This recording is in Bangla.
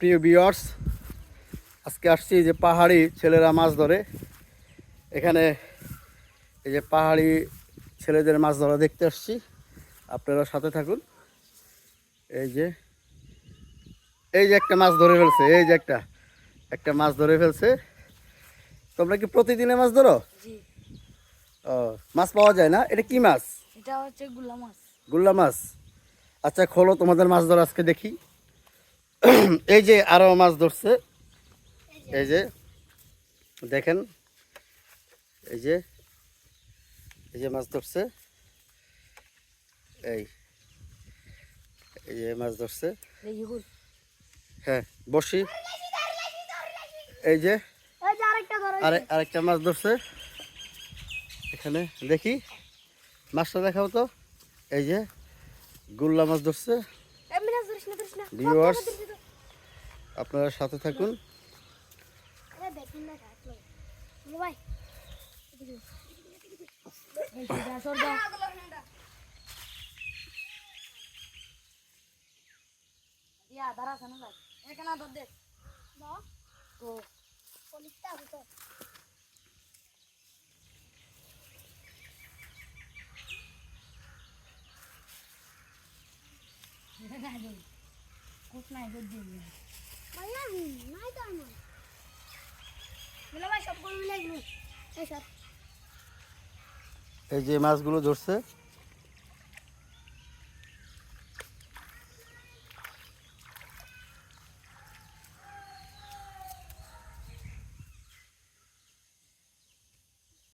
প্রিয় বিয়ার্স আজকে আসছি যে পাহাড়ি ছেলেরা মাছ ধরে। এখানে এই যে পাহাড়ি ছেলেদের মাছ ধরা দেখতে আসছি। আপনারা সাথে থাকুন। এই যে এই যে একটা মাছ ধরে ফেলছে এই যে একটা একটা মাছ ধরে ফেলছে। তোমরা কি প্রতিদিনে মাছ ধরো? ও মাছ পাওয়া যায় না? এটা কি মাছ? এটা হচ্ছে গুলা মাছ। গুল্লা মাছ। আচ্ছা খোলো তোমাদের মাছ ধরা আজকে দেখি। এই যে আরও মাছ ধরছে। এই যে দেখেন এই যে এই যে মাছ ধরছে। এই এই যে মাছ ধরছে। হ্যাঁ বসি। এই যে। আরে আরেকটা মাছ ধরছে। এখানে দেখি। মাছটা দেখাও তো। এই যে গুল্লা মাছ ধরছে। ভিউয়ার্স আপনারা সাথে থাকুন। ইয়া দাঁড়া সানা ভাই এখানে ধর দে না তো পলিশটা আছে তো কুছ নাই দুধ দিয়ে ভাইয়া নাই তো আমার মিলা ভাই সবগুলো মিলাই গেল এই সব এই যে মাছগুলো ধরছে